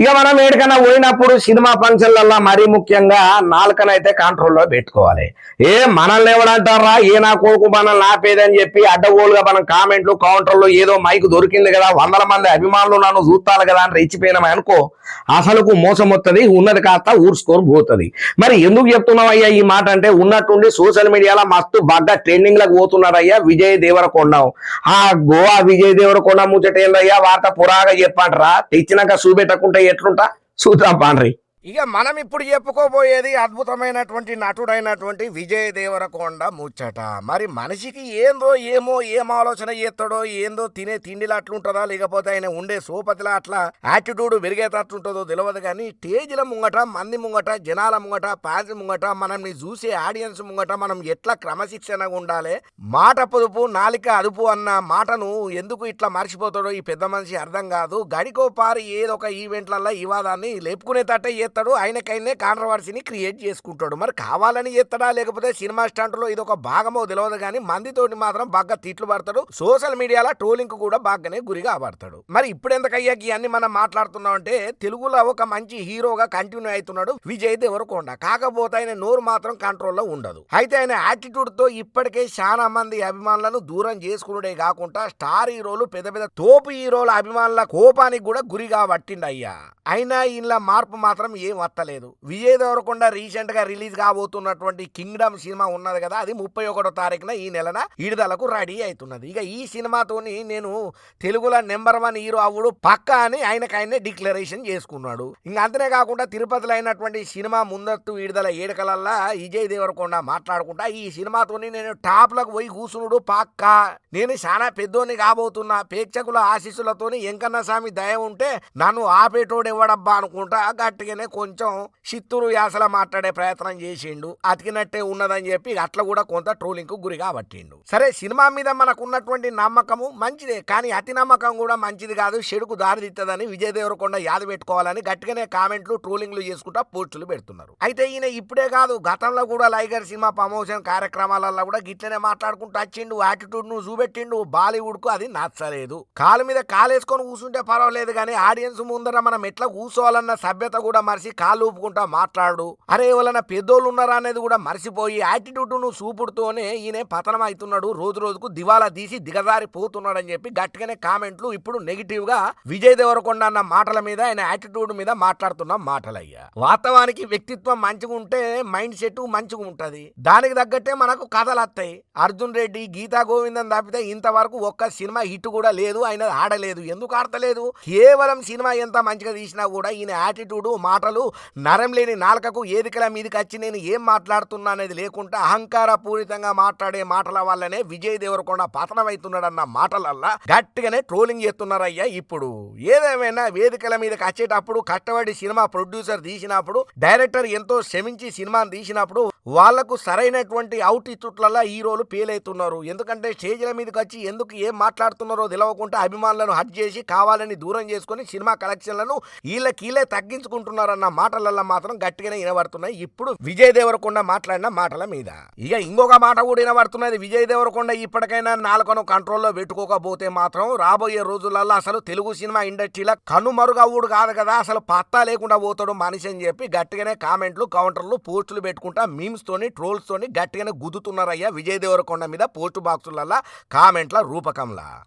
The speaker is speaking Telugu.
ఇక మనం ఏడికన్నా పోయినప్పుడు సినిమా ఫంక్షన్లలో మరీ ముఖ్యంగా నాలుకనైతే కంట్రోల్లో పెట్టుకోవాలి. ఏ మనల్ని ఎవడంటారా? ఏ నా కొడుకు మనల్ని ఆపేదని చెప్పి అడ్డగోలుగా మనం కామెంట్లు కౌంటర్లు ఏదో మైక్ దొరికింది కదా వందల మంది అభిమానులు నన్ను చూస్తాను కదా అని రెచ్చిపోయినాం అనుకో అసలుకు మోసం వస్తుంది ఉన్నది కాస్త ఊర్చుకొని పోతుంది. మరి ఎందుకు చెప్తున్నావు అయ్యా ఈ మాట అంటే ఉన్నట్టుండి సోషల్ మీడియాలో మస్తు బాగా ట్రెండింగ్లకు పోతున్నారయ్యా విజయ్ దేవరకొండం. ఆ గోవా విజయ్ దేవరకొండ ముచ్చట ఏందయ్యా వార్త పురాగా చెప్పంటారా? తెచ్చినాక చూపెట్టకుంటే ఎట్లుంటా? చూద్దాం పాండ్రి. ఇక మనం ఇప్పుడు చెప్పుకోబోయేది అద్భుతమైనటువంటి నటుడైనటువంటి విజయ్ దేవరకొండ ముచ్చట. మరి మనిషికి ఏందో ఏమో ఏం ఆలోచన చేస్తాడో ఏందో తినే తిండిలా అట్లుంటుందా లేకపోతే ఆయన ఉండే సోపతిలా అట్లా యాటిట్యూడ్ పెరిగేటట్లుంటుందో తెలియదు కానీ స్టేజ్ల ముంగట మంది ముంగట జనాల ముంగట ఫ్యాన్స్ ముంగట మనల్ని చూసే ఆడియన్స్ ముంగట మనం ఎట్లా క్రమశిక్షణగా ఉండాలి? మాట పొదుపు నాలిక అదుపు అన్న మాటను ఎందుకు ఇట్లా మర్చిపోతాడో ఈ పెద్ద మనిషి అర్థం కాదు. గడికో పారి ఏదో ఒక ఈవెంట్లలో ఈ వాదాన్ని లేపుకునేటట్టే చేస్తాడు ఆయనకైనే కాంట్రవర్సీని క్రియేట్ చేసుకుంటాడు. మరి కావాలని చేస్తాడా? లేకపోతే సినిమా స్టాంట్లో ఇది ఒక భాగమో తెలియదు కానీ మందితోటి మాత్రం బాగా తిట్లు పడతాడు. సోషల్ మీడియాలో ట్రోలింగ్ కూడా బాగానే గురిగా పడతాడు మరి ఇప్పుడు ఎందుకయ్యా ఇవన్నీ మనం మాట్లాడుతున్నాం అంటే తెలుగులో ఒక మంచి హీరోగా కంటిన్యూ అవుతున్నాడు విజయ్ దేవరకొండ. కాకపోతే ఆయన నోరు మాత్రం కంట్రోల్లో ఉండదు. అయితే ఆయన యాటిట్యూడ్తో ఇప్పటికే చాలా మంది అభిమానులను దూరం చేసుకునుడే కాకుండా స్టార్ హీరోలు పెద్ద పెద్ద తోపు హీరోల అభిమానుల కోపానికి కూడా గురిగా పట్టిండు అయ్యా అయినా ఇలా మార్పు మాత్రం ఏం వత్తలేదు. విజయ్ దేవరకొండ రీసెంట్గా రిలీజ్ కాబోతున్నటువంటి కింగ్డమ్ సినిమా ఉన్నది కదా అది ముప్పై ఒకటో తారీఖున ఈ నెలన విడుదలకు రెడీ అవుతున్నది ఇక ఈ సినిమాతోని నేను తెలుగులో నెంబర్ వన్ హీరో అవ్వడు పక్కా అని ఆయనకు ఆయనే డిక్లరేషన్ చేసుకున్నాడు. ఇంకా అంతనే కాకుండా తిరుపతిలో అయినటువంటి సినిమా ముందస్తు విడుదల ఏడుకలల్లా విజయ్ దేవరకొండ మాట్లాడుకుంటా ఈ సినిమాతోని నేను టాప్లకు పోయి కూసునుడు పక్కా. నేను చాలా పెద్దోని కాబోతున్నా ప్రేక్షకుల ఆశీస్సులతోని వెంకన్న స్వామి దయ ఉంటే నన్ను ఆపేటోడు ఇవ్వడబ్బా అనుకుంటా గట్టిగానే కొంచెం చిత్తూరు యాసల మాట్లాడే ప్రయత్నం చేసిండు. అతికినట్టే ఉన్నదని చెప్పి అట్లా కూడా కొంత ట్రోలింగ్కు గురి కాబట్టిండు. సరే సినిమా మీద మనకు ఉన్నటువంటి నమ్మకము మంచిదే. కానీ అతి నమ్మకం కూడా మంచిది కాదు. చెడుకు దారి విజయ్ దేవరకొండ యాద పెట్టుకోవాలని గట్టిగానే కామెంట్లు ట్రోలింగ్లు చేసుకుంటా పోస్టులు పెడుతున్నారు. అయితే ఈయన ఇప్పుడే కాదు గతంలో కూడా లైగర్ సినిమా ప్రమోషన్ కార్యక్రమాలలో కూడా గిట్లనే మాట్లాడుకుంటూ వచ్చిండు. యాటిట్యూడ్ను చూపెట్టిండు. బాలీవుడ్కు అది నచ్చలేదు. కాలు మీద కాలేసుకొని కూర్చుంటే పర్వాలేదు. కానీ ఆడియన్స్ ముందర మనం ఎట్లా కూర్చోవాలన్న సభ్యత కూడా మరిచి కాలు ఊపుకుంటా మాట్లాడు. అరే వలన పెద్దోళ్ళు ఉన్నారా అనేది కూడా మర్చిపోయి యాటిట్యూడ్ను చూపుడుతోనే ఈయన పతనం అవుతున్నాడు రోజు రోజుకు దివాలా తీసి దిగజారిపోతున్నాడు అని చెప్పి గట్టిగానే కామెంట్లు ఇప్పుడు నెగిటివ్గా విజయ్ దేవరకొండ అన్న మాటల మీద ఆయన యాటిట్యూడ్ మీద మాట్లాడుతున్న మాటలయ్యా. వాస్తవానికి వ్యక్తిత్వం మంచిగా ఉంటే మైండ్ సెట్ మంచిగా ఉంటది. దానికి తగ్గట్టే మనకు కథలు వస్తాయి. అర్జున్ రెడ్డి గీతా గోవిందం తప్పితే ఇంతవరకు ఒక్క సినిమా హిట్ కూడా లేదు. ఆయన ఆడలేదు. ఎందుకు ఆడతలేదు? కేవలం సినిమా ఎంత మంచిగా తీసినా కూడా ఈయన యాటిట్యూడ్ మాటలు నరం లేని నాలుకకు ఏదికల మీదకి వచ్చి నేను ఏం మాట్లాడుతున్నా అనేది లేకుండా అహంకార పూరితంగా మాట్లాడే మాటల వల్లనే విజయ్ దేవరకొండ పతనమవుతున్నాడన్న మాటలల్లా గట్టిగానే ట్రోలింగ్ చేస్తున్నారయ్యా ఇప్పుడు. ఏదేమైనా వేదికల మీదకి వచ్చేటప్పుడు కష్టపడి సినిమా ప్రొడ్యూసర్ తీసినప్పుడు డైరెక్టర్ ఎంతో శ్రమించి సినిమాని తీసినప్పుడు వాళ్ళకు సరైనటువంటి అవుట్ ఇచ్చుట్లల్లా హీరోలు ఫెయిల్ అవుతున్నారు ఎందుకంటే స్టేజ్ల మీదకి వచ్చి ఎందుకు ఏం మాట్లాడుతున్నారో తెలవకుండా అభిమానులను హట్ చేసి కావాలని దూరం చేసుకొని సినిమా కలెక్షన్లను వీళ్ళకీలే తగ్గించుకుంటున్నారన్న మాటలల్లో మాత్రం గట్టిగానే వినబడుతున్నాయి. ఇప్పుడు విజయ్ దేవరకొండ మాట్లాడిన మాటల మీద. ఇక ఇంకొక మాట కూడా వినబడుతున్నది. విజయ్ దేవరకొండ ఇప్పటికైనా నాలుకను కంట్రోల్లో పెట్టుకోకపోతే మాత్రం రాబోయే రోజులలో అసలు తెలుగు సినిమా ఇండస్ట్రీలో కనుమరుగవుడు కాదు కదా. అసలు పత్తా లేకుండా పోతాడు మనిషి అని చెప్పి గట్టిగానే కామెంట్లు కౌంటర్లు పోస్టులు పెట్టుకుంటా మీ తోని ట్రోల్స్తోని గట్టిగానే గుద్దుతున్నారయ్యా విజయ్ దేవరకొండ మీద పోస్ట్ బాక్సులల్లా కామెంట్ల రూపకంలా.